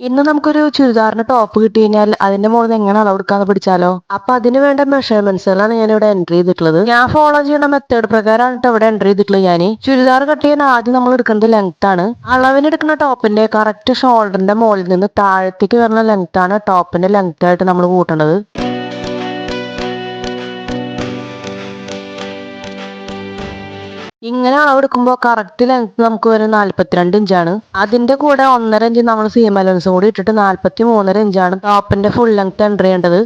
ഇന്ന് നമുക്കൊരു ചുരിദാറിന് ടോപ്പ് കിട്ടി കഴിഞ്ഞാൽ അതിന്റെ മുകളിൽ എങ്ങനെ അളവ് എടുക്കാന്ന് പിടിച്ചാലോ അപ്പൊ അതിന് വേണ്ട മെഷർമെന്റ്സുകളാണ് ഞാൻ ഇവിടെ എൻട്രി ചെയ്തിട്ടുള്ളത്. ഞാൻ ഫോളോ ചെയ്യുന്ന മെത്തേഡ് പ്രകാരമാണ് ഇവിടെ എൻട്രി ചെയ്തിട്ടുള്ളത് ഞാൻ ചുരിദാർ കട്ട് ചെയ്യാൻ ആദ്യം നമ്മൾ എടുക്കുന്നത് ലെങ്ത് ആണ്. അളവിന് എടുക്കുന്ന ടോപ്പിന്റെ കറക്റ്റ് ഷോൾഡറിന്റെ മുകളിൽ നിന്ന് താഴത്തേക്ക് വരുന്ന ലെങ്ത് ആണ് ടോപ്പിന്റെ ലെങ്ത് ആയിട്ട് നമ്മൾ കൂട്ടേണ്ടത്. ഇങ്ങനെ അളവെടുക്കുമ്പോൾ കറക്റ്റ് ലെങ്ത് നമുക്ക് വരും നാല്പത്തിരണ്ട് ഇഞ്ചാണ് അതിന്റെ കൂടെ ഒന്നര ഇഞ്ച് നമ്മൾ സീം അലവൻസും കൂടി ഇട്ടിട്ട് നാല്പത്തി മൂന്നര ഇഞ്ചാണ് ടോപ്പിന്റെ ഫുൾ ലെങ്ത് എന്റർ ചെയ്യേണ്ടത്.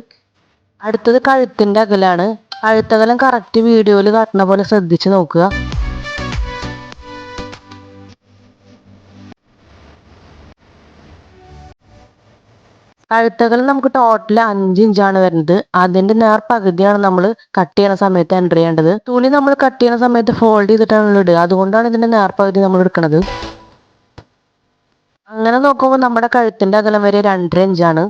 അടുത്തത് കഴുത്തിന്റെ അകലാണ്. കഴുത്തകലം കറക്റ്റ് വീഡിയോയിൽ കാട്ടുന്ന പോലെ ശ്രദ്ധിച്ച് നോക്കുക. കഴുത്തകലം നമുക്ക് ടോട്ടൽ അഞ്ച് ഇഞ്ചാണ് വരുന്നത്. അതിന്റെ നേർ പകുതിയാണ് നമ്മൾ കട്ട് ചെയ്യുന്ന സമയത്ത് എന്റർ ചെയ്യേണ്ടത്. തുണി നമ്മൾ കട്ട് ചെയ്യുന്ന സമയത്ത് ഫോൾഡ് ചെയ്തിട്ടാണ് ഇടുക. അതുകൊണ്ടാണ് ഇതിന്റെ നേർ പകുതി നമ്മൾ എടുക്കുന്നത് അങ്ങനെ നോക്കുമ്പോൾ നമ്മുടെ കഴുത്തിന്റെ അകലം വരെ രണ്ടര ഇഞ്ചാണ്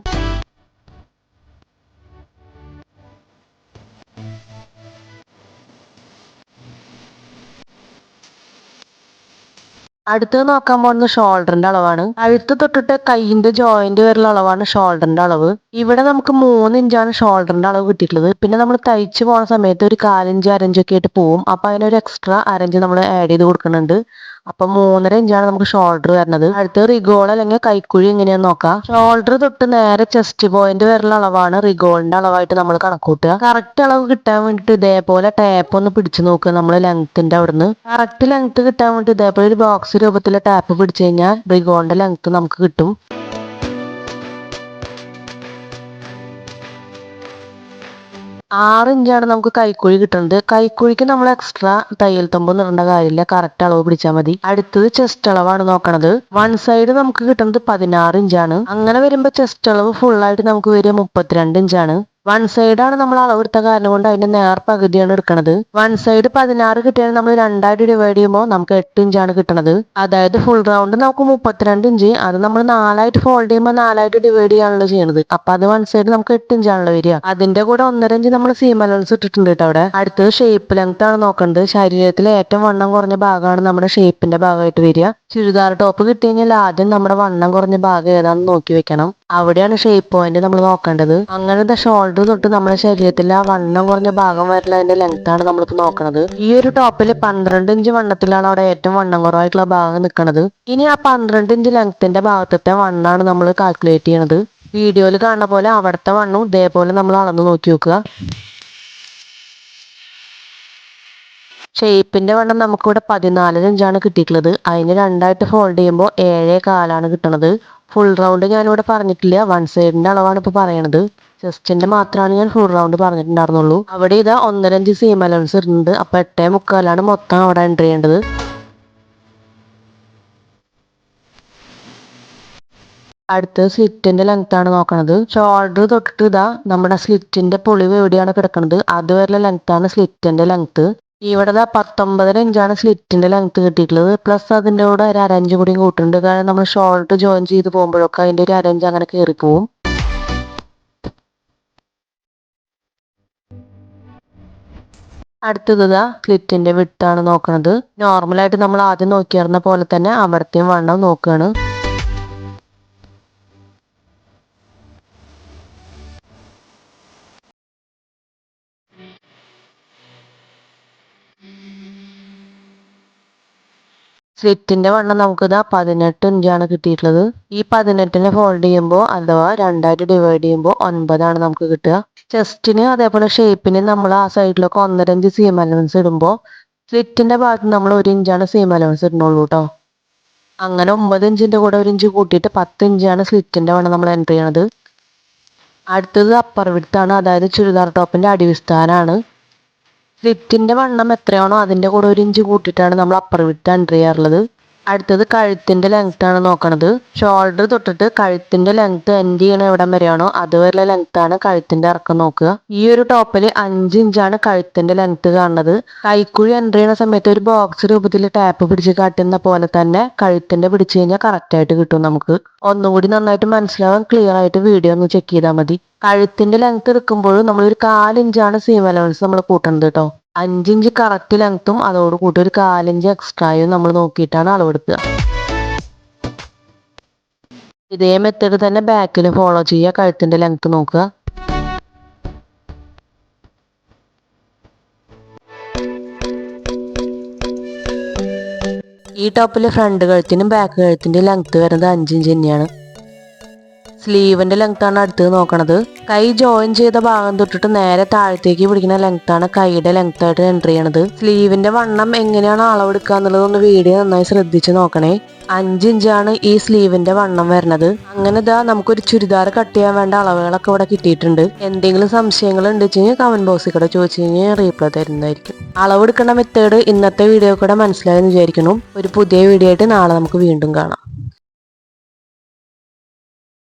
അടുത്തത് നോക്കാൻ പോകുന്നത് ഷോൾഡറിന്റെ അളവാണ്. കഴുത്ത് തൊട്ടിട്ട് കൈയിന്റെ ജോയിന്റ് വരെയുള്ള അളവാണ് ഷോൾഡറിന്റെ അളവ്. ഇവിടെ നമുക്ക് മൂന്ന് ഇഞ്ചാണ് ഷോൾഡറിന്റെ അളവ് കിട്ടിയിട്ടുള്ളത്. പിന്നെ നമ്മൾ തയ്ച്ചു പോണ സമയത്ത് ഒരു കാലിഞ്ച് അരഞ്ചൊക്കെ ആയിട്ട് പോവും. അപ്പൊ അതിനൊരു എക്സ്ട്രാ അരഞ്ച് നമ്മൾ ആഡ് ചെയ്ത് കൊടുക്കുന്നുണ്ട്. അപ്പൊ മൂന്നര ഇഞ്ചാണ് നമുക്ക് ഷോൾഡർ വരുന്നത്. അടുത്ത് റിഗോൾ അല്ലെങ്കിൽ കൈക്കുഴി എങ്ങനെയാന്ന് നോക്കാം. ഷോൾഡർ തൊട്ട് നേരെ ചെസ്റ്റ് പോയിന്റ് വരുന്ന അളവാണ് റിഗോളിന്റെ അളവായിട്ട് നമ്മൾ കണക്കൂട്ടുക. കറക്റ്റ് അളവ് കിട്ടാൻ വേണ്ടിട്ട് ഇതേപോലെ ടാപ്പ് ഒന്ന് പിടിച്ചു നോക്കുക നമ്മൾ ലെങ്ത്തിന്റെ അവിടുന്ന്. കറക്റ്റ് ലെങ്ത് കിട്ടാൻ വേണ്ടി ഇതേപോലെ ഒരു ബോക്സ് രൂപത്തിലെ ടാപ്പ് പിടിച്ചു കഴിഞ്ഞാൽ റിഗോളിന്റെ ലെങ്ത് നമുക്ക് കിട്ടും. ആറ് ഇഞ്ചാണ് നമുക്ക് കൈക്കുഴി കിട്ടുന്നത്. കൈക്കുഴിക്ക് നമ്മൾ എക്സ്ട്രാ തയ്യൽ തൊമ്പ് ഇടേണ്ട കാര്യമില്ല. കറക്റ്റ് അളവ് പിടിച്ചാൽ മതി. അടുത്തത് ചെസ്റ്റ് അളവാണ് നോക്കണത്. വൺ സൈഡ് നമുക്ക് കിട്ടുന്നത് പതിനാറ് ഇഞ്ചാണ്. അങ്ങനെ വരുമ്പോൾ ചെസ്റ്റ് അളവ് ഫുൾ ആയിട്ട് നമുക്ക് വരിക മുപ്പത്തിരണ്ട് ഇഞ്ചാണ്. വൺ സൈഡ് ആണ് നമ്മൾ അളവെടുത്ത കാരണം കൊണ്ട് അതിന്റെ നേർ പകുതിയാണ് എടുക്കുന്നത് വൺ സൈഡ് പതിനാറ് കിട്ടിയാൽ നമ്മൾ രണ്ടായിട്ട് ഡിവൈഡ് ചെയ്യുമ്പോൾ നമുക്ക് എട്ട് ഇഞ്ചാണ് കിട്ടുന്നത് അതായത് ഫുൾ റൗണ്ട് നമുക്ക് മുപ്പത്തിരണ്ട് ഇഞ്ച്. അത് നമ്മൾ നാലായിട്ട് ഫോൾഡ് ചെയ്യുമ്പോൾ നാലായിട്ട് ഡിവൈഡ് ചെയ്യാണല്ലോ ചെയ്യുന്നത് അപ്പൊ അത് വൺ സൈഡ് നമുക്ക് എട്ട് ഇഞ്ചാണല്ലോ വരിക. അതിന്റെ കൂടെ ഒന്നര ഇഞ്ച് നമ്മൾ സീം ഇട്ടിട്ടുണ്ട് കേട്ടോ അവിടെ. അടുത്തത് ഷേപ്പ് ലെങ്ത് ആണ് നോക്കേണ്ടത്. ശരീരത്തിലെ ഏറ്റവും വണ്ണം കുറഞ്ഞ ഭാഗമാണ് നമ്മുടെ ഷേപ്പിന്റെ ഭാഗമായിട്ട് വരിക. ചുരിദാർ ടോപ്പ് കിട്ടി കഴിഞ്ഞാൽ ആദ്യം നമ്മുടെ വണ്ണം കുറഞ്ഞ ഭാഗം ഏതാണെന്ന് നോക്കി വെക്കണം. അവിടെയാണ് ഷേപ്പ് പോയിന്റ് നമ്മൾ നോക്കേണ്ടത്. അങ്ങനെ അങ്ങനത്തെ ഷോൾഡർ തൊട്ട് നമ്മുടെ ശരീരത്തിലെ ആ വണ്ണം കുറഞ്ഞ ഭാഗം വരെയുള്ള അതിന്റെ ആണ് നമ്മളിപ്പോ നോക്കുന്നത് ഈ ഒരു ടോപ്പിൽ പന്ത്രണ്ട് ഇഞ്ച് വണ്ണത്തിലാണ് അവിടെ ഏറ്റവും വണ്ണം കുറവായിട്ടുള്ള ഭാഗം നിൽക്കുന്നത് ഇനി ആ പന്ത്രണ്ട് ഇഞ്ച് ലെങ്ത്തിന്റെ ഭാഗത്തെ വണ്ണാണ് നമ്മൾ കാൽക്കുലേറ്റ് ചെയ്യണത്. വീഡിയോയിൽ കാണുന്ന പോലെ അവിടുത്തെ വണ്ണും ഇതേപോലെ നമ്മൾ അളന്ന് നോക്കി നോക്കുക. ഷേപ്പിന്റെ വണ്ണം നമുക്കിവിടെ പതിനാലര ഇഞ്ചാണ് കിട്ടിയിട്ടുള്ളത്. അതിന് രണ്ടായിട്ട് ഫോൾഡ് ചെയ്യുമ്പോൾ ഏഴേ കാലാണ് കിട്ടണത്. ഫുൾ റൗണ്ട് ഞാനിവിടെ പറഞ്ഞിട്ടില്ല. വൺ സൈഡിന്റെ അളവാണ് ഇപ്പോൾ പറയണത്. ചെസ്റ്റിന്റെ മാത്രമാണ് ഞാൻ ഫുൾ റൗണ്ട് പറഞ്ഞിട്ടുണ്ടായിരുന്നുള്ളൂ. അവിടെ ഇതാ ഒന്നരഞ്ച് സീം അലവൻസ് ഇടുന്നുണ്ട്. അപ്പൊ എട്ടേ മുക്കാലാണ് മൊത്തം അവിടെ എൻട്രി ചെയ്യേണ്ടത്. സ്ലിറ്റിന്റെ ലെങ്ത് ആണ് നോക്കണത്. ഷോൾഡർ തൊട്ടിട്ട് ഇതാ നമ്മുടെ സ്ലിറ്റിന്റെ പൊളിവ് എവിടെയാണ് കിടക്കുന്നത് അതുവരെ ലെങ്ത് ആണ് സ്ലിറ്റിന്റെ ലെങ്ത് ഇവിടെ ഇതാ പത്തൊമ്പതര ഇഞ്ചാണ് സ്ലിറ്റിന്റെ ലെങ്ത് കിട്ടിയിട്ടുള്ളത്. പ്ലസ് അതിന്റെ കൂടെ ഒരു അരഞ്ച് കൂടിയും കൂട്ടുന്നുണ്ട് കാരണം നമ്മൾ ഷോൾഡർ ജോയിൻ ചെയ്ത് പോകുമ്പോഴൊക്കെ അതിന്റെ ഒരു അരഞ്ച് അങ്ങനെ കയറി പോവും അടുത്തത് ഇതാ സ്ലിറ്റിന്റെ വിട്ടാണ് നോക്കുന്നത് നോർമലായിട്ട് നമ്മൾ ആദ്യം നോക്കിയിരുന്ന പോലെ തന്നെ അവിടത്തെയും വണ്ണം നോക്കുകയാണ് സ്ലിറ്റിന്റെ വണ്ണം നമുക്ക് ഇതാ പതിനെട്ട് ഇഞ്ചാണ് കിട്ടിയിട്ടുള്ളത്. ഈ പതിനെട്ടിനെ ഫോൾഡ് ചെയ്യുമ്പോൾ അഥവാ രണ്ടായിട്ട് ഡിവൈഡ് ചെയ്യുമ്പോൾ ഒൻപതാണ് നമുക്ക് കിട്ടുക. ചെസ്റ്റിന് അതേപോലെ ഷേപ്പിന് നമ്മൾ ആ സൈഡിലൊക്കെ ഒന്നര ഇഞ്ച് സീം അലവൻസ് ഇടുമ്പോൾ സ്ലിറ്റിന്റെ ഭാഗത്ത് നമ്മൾ ഒരു ഇഞ്ചാണ് സീം അലവൻസ് ഇടുന്നുള്ളൂ കേട്ടോ അങ്ങനെ ഒമ്പത് ഇഞ്ചിന്റെ കൂടെ ഒരു ഇഞ്ച് കൂട്ടിയിട്ട് പത്ത് ഇഞ്ചാണ് സ്ലിറ്റിന്റെ വണ്ണം നമ്മൾ എന്റർ ചെയ്യണത്. അടുത്തത് അപ്പർ വിടുത്താണ് അതായത് ചുരിദാർ ടോപ്പിന്റെ അടിവിസ്ഥാനാണ് സ്ലിറ്റിന്റെ വണ്ണം എത്രയാണോ അതിന്റെ കൂടെ ഒരു ഇഞ്ച് കൂട്ടിയിട്ടാണ് നമ്മൾ അപ്പർ വിട്ട് അണ്ടർ ചെയ്യാറുള്ളത്. അടുത്തത് കഴുത്തിന്റെ ലെങ്ത് ആണ് നോക്കണത്. ഷോൾഡർ തൊട്ടിട്ട് കഴുത്തിന്റെ ലെങ്ത് എൻഡ് ചെയ്യണ എവിടം വരെയാണോ അതുവരെ ലെങ്ത് ആണ് കഴുത്തിന്റെ ഇറക്കം നോക്കുക. ഈ ഒരു ടോപ്പിൽ അഞ്ച് ഇഞ്ചാണ് കഴുത്തിന്റെ ലെങ്ത് കാണുന്നത്. കൈക്കുഴി എന്റർ ചെയ്യുന്ന സമയത്ത് ഒരു ബോക്സ് രൂപത്തിൽ ടാപ്പ് പിടിച്ച് കാട്ടുന്ന പോലെ തന്നെ കഴുത്തിന്റെ പിടിച്ചു കഴിഞ്ഞാൽ കറക്റ്റ് ആയിട്ട് കിട്ടും നമുക്ക്. ഒന്നുകൂടി നന്നായിട്ട് മനസ്സിലാവാൻ ക്ലിയർ ആയിട്ട് വീഡിയോ ഒന്ന് ചെക്ക് ചെയ്താൽ മതി. കഴുത്തിന്റെ ലെങ്ത് എടുക്കുമ്പോഴും നമ്മളൊരു കാലിഞ്ചാണ് സീം അലവൻസ് നമ്മൾ കൂട്ടുന്നത് കേട്ടോ അഞ്ചിഞ്ച് കറക്റ്റ് ലെങ്ത്തും അതോട് കൂട്ടി ഒരു കാലിഞ്ച് എക്സ്ട്രായും നമ്മൾ നോക്കിയിട്ടാണ് അളവെടുക്കുക. ഇതേ മെത്തേഡ് തന്നെ ബാക്കിൽ ഫോളോ ചെയ്യുക. കഴുത്തിന്റെ ലെങ്ത്ത് നോക്കുക. ഈ ടോപ്പിൽ ഫ്രണ്ട് കഴുത്തിനും ബാക്ക് കഴുത്തിന്റെ ലെങ്ത്ത് വരുന്നത് അഞ്ചിഞ്ച് തന്നെയാണ്. സ്ലീവിന്റെ ലെങ്ത് ആണ് അടുത്ത് നോക്കണത്. കൈ ജോയിൻ ചെയ്ത ഭാഗം തൊട്ടിട്ട് നേരെ താഴത്തേക്ക് പിടിക്കുന്ന ലെങ്ത് ആണ് കൈയുടെ ലെങ്ത് ആയിട്ട് എൻട്രി ചെയ്യണത്. സ്ലീവിന്റെ വണ്ണം എങ്ങനെയാണ് അളവെടുക്കുക എന്നുള്ളത് ഒന്ന് വീഡിയോ നന്നായി ശ്രദ്ധിച്ച് നോക്കണേ. അഞ്ച് ഇഞ്ചാണ് ഈ സ്ലീവിന്റെ വണ്ണം വരുന്നത് അങ്ങനെ ഇതാ നമുക്കൊരു ചുരിദാർ കട്ട് ചെയ്യാൻ വേണ്ട അളവുകളൊക്കെ ഇവിടെ കിട്ടിയിട്ടുണ്ട്. എന്തെങ്കിലും സംശയങ്ങൾ ഉണ്ട് വെച്ചാൽ കമന്റ് ബോക്സിൽ കൂടെ ചോദിച്ചു കഴിഞ്ഞാൽ റീപ്ലൈ തരുന്നതായിരിക്കും. അളവെടുക്കുന്ന മെത്തേഡ് ഇന്നത്തെ വീഡിയോ കൂടെ മനസ്സിലായെന്ന് വിചാരിക്കുന്നു. ഒരു പുതിയ വീഡിയോ ആയിട്ട് നാളെ നമുക്ക് വീണ്ടും കാണാം.